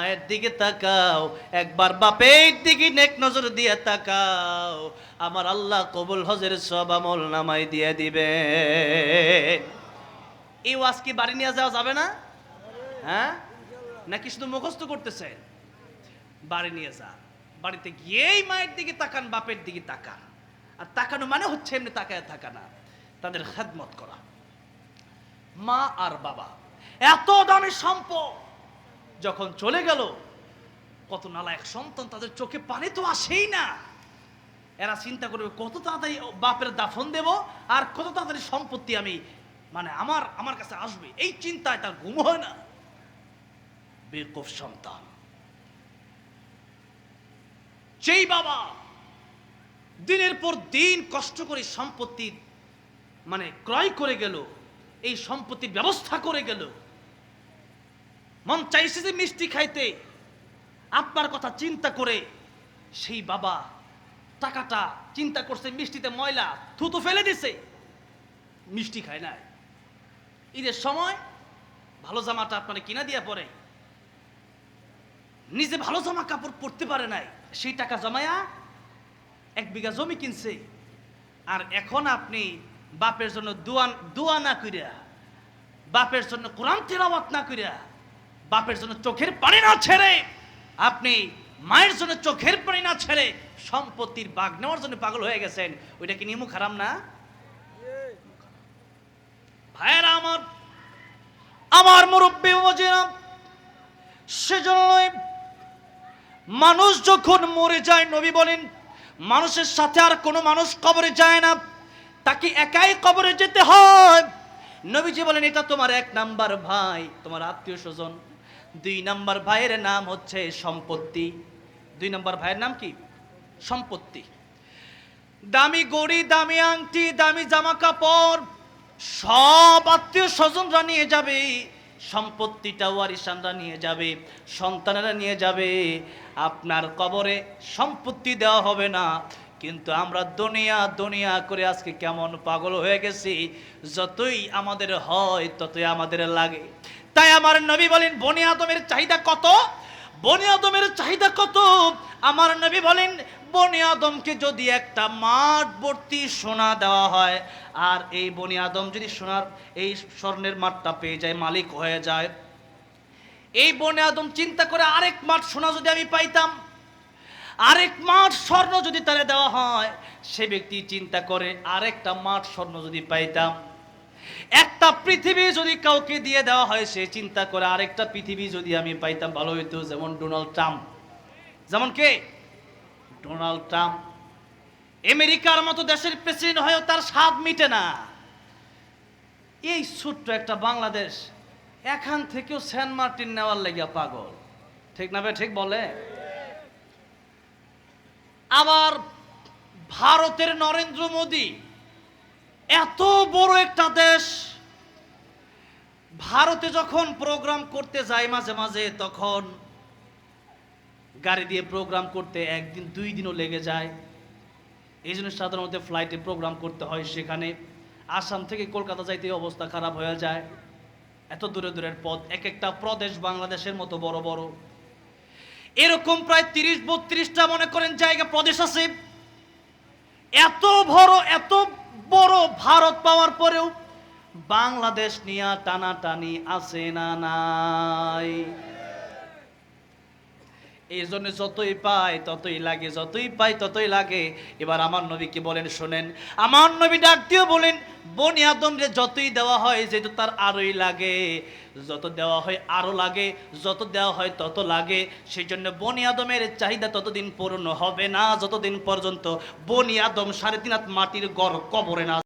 মায়ের দিকে তাকাও, একবার বাপের দিকে নেক নজর দিয়ে তাকাও। আমার আল্লাহ কবুল হজের সব আমল নামাই দিয়ে দিবে। এই ওয়াজ কি বাড়ি নিয়ে যাওয়া যাবে না? হ্যাঁ? নাকি শুধু মুখস্থ করতেছেন বাড়ি নিয়ে যা। বাড়িতে গিয়েই মায়ের দিকে তাকান, বাপের দিকে তাকান। আর তাকানো মানে হচ্ছে এমনি তাকায় থাকা না, তাদের খেদমত করা। মা আর বাবা, এত দামি সম্পদ। যখন চলে গেল, কত নালা এক সন্তান তাদের চোখে পানি তো আসেই না। এরা চিন্তা করবে, কত তাড়াতাড়ি বাপের দাফন দেব আর কত তাড়াতাড়ি সম্পত্তি আমি মানে আমার আমার কাছে আসবে। এই চিন্তায় তার ঘুম হয় না। বেকুফ সন্তান। যেই বাবা দিনের পর দিন কষ্ট করে সম্পত্তি মানে ক্রয় করে গেল, এই সম্পত্তির ব্যবস্থা করে গেল মন চাইছে যে মিষ্টি খাইতে। আপনার কথা চিন্তা করে সেই বাবা টাকাটা চিন্তা করছে মিষ্টিতে ময়লা থুতু ফেলে দিছে। মিষ্টি খায় নাই। ঈদের সময় ভালো জামাটা আপনারা কিনা দিয়া পরে। নিজে ভালো জামা কাপড় পরতে পারে নাই। সেই টাকা জমায়া এক বিঘা জমি কিনছে। আর এখন আপনি বাপের জন্য দোয়া দোয়া না করিয়া বাপের জন্য কোরআন তেলাওয়াত না করিয়া বাপের জন্য চোখের পানি না ছেড়ে, আপনি মায়ের জন্য চোখের পানি না ছেড়ে সম্পত্তির বাগ নেওয়ার জন্য পাগল হয়ে গেছেন, ওইটা কি নিমু খারাপ না? ভাইয়েরা আমার আমার মুরব্বী মজিনা সেজন্যই মানুষ যখন মরে যায়, নবী বলেন, মানুষের সাথে আর কোনো মানুষ কবরে যায় না, তাকে একাই কবরে যেতে হয়। নবীজি বলেন, এটা তোমার এক নাম্বার ভাই, তোমার আত্মীয় স্বজন। দুই নম্বর ভাইয়ের নাম হচ্ছে সম্পত্তি। দুই নম্বর ভাইয়ের নাম কি? সম্পত্তি। দামি গড়ি, দামি আংটি, দামি জামা কাপড় সব আত্মীয় স্বজনরা নিয়ে যাবে। সম্পত্তিটা ওয়ারিসানরা নিয়ে যাবে, সন্তানেরা নিয়ে যাবে। আপনার কবরে সম্পত্তি দেওয়া হবে না। কিন্তু আমরা দুনিয়া দুনিয়া করে আজকে কেমন পাগল হয়ে গেছি। যতই আমাদের হয়, ততই আমাদের লাগে। তাই আমার নবী বলেন, বনে আদমের চাহিদা কত? বনে আদমের চাহিদা কত? আমার নবী বলেন, বনে আদমকে যদি একটা মাঠ ভর্তি সোনা দেওয়া হয়, আর এই বনে আদম যদি সোনার, এই স্বর্ণের মাঠটা পেয়ে যায়, মালিক হয়ে যায়, এই বনে আদম চিন্তা করে আরেক মাঠ সোনা যদি আমি পাইতাম, আরেক মাঠ স্বর্ণ যদি তারা দেওয়া হয়, সে ব্যক্তি চিন্তা করে আরেকটা মাঠ স্বর্ণ যদি পাইতাম একটা পৃথিবী যদি কাউকে দিয়ে দেওয়া হয়, সে চিন্তা করে আরেকটা পৃথিবী যদি আমি পাইতাম ভালো হইতো, যেমন ডোনাল্ড ট্রাম্প। যেমন কে? Donald Trump. আমেরিকার মতো দেশের প্রেসিডেন্ট হয়েও তার স্বাদ মিটে না। এই ছোট্ট একটা বাংলাদেশ, এখান থেকেও সেন্ট মার্টিন নেওয়ার লেগে পাগল। ঠিক না ভাই, ঠিক বলে? আবার ভারতের নরেন্দ্র মোদী এত বড় একটা দেশ, ভারতে যখন প্রোগ্রাম করতে যায় মাঝে মাঝে, তখন গাড়ি দিয়ে প্রোগ্রাম করতে একদিন, দুই দিনও লেগে যায়। এই জন্য সাধারণত ফ্লাইটে প্রোগ্রাম করতে হয় সেখানে। আসাম থেকে কলকাতা যাইতে অবস্থা খারাপ হয়ে যায়। এত দূরে দূরের পথ, এক একটা প্রদেশ বাংলাদেশের মতো বড় বড়। এরকম প্রায় তিরিশ, বত্রিশটা মনে করেন জায়গা, প্রদেশ আছে। এত বড়, এত বড় ভারত পাওয়ার পরেও বাংলাদেশ নিয়ে টানাটানি আছে না নাই। এই জন্য যতই পাই ততই লাগে, যতই পাই ততই লাগে। এবার আমার নবীকে বলেন, শোনেন, আমার নবী ডাক দিয়ে বলেন বনি আদমরে যতই দেওয়া হয়, যেহেতু তার আরোই লাগে, যত দেওয়া হয় আরও লাগে, যত দেওয়া হয় তত লাগে। সেই জন্য বনি আদমের চাহিদা ততদিন পূর্ণ হবে না, যতদিন পর্যন্ত বনি আদম সাড়ে তিন হাত মাটির গড় কবরে না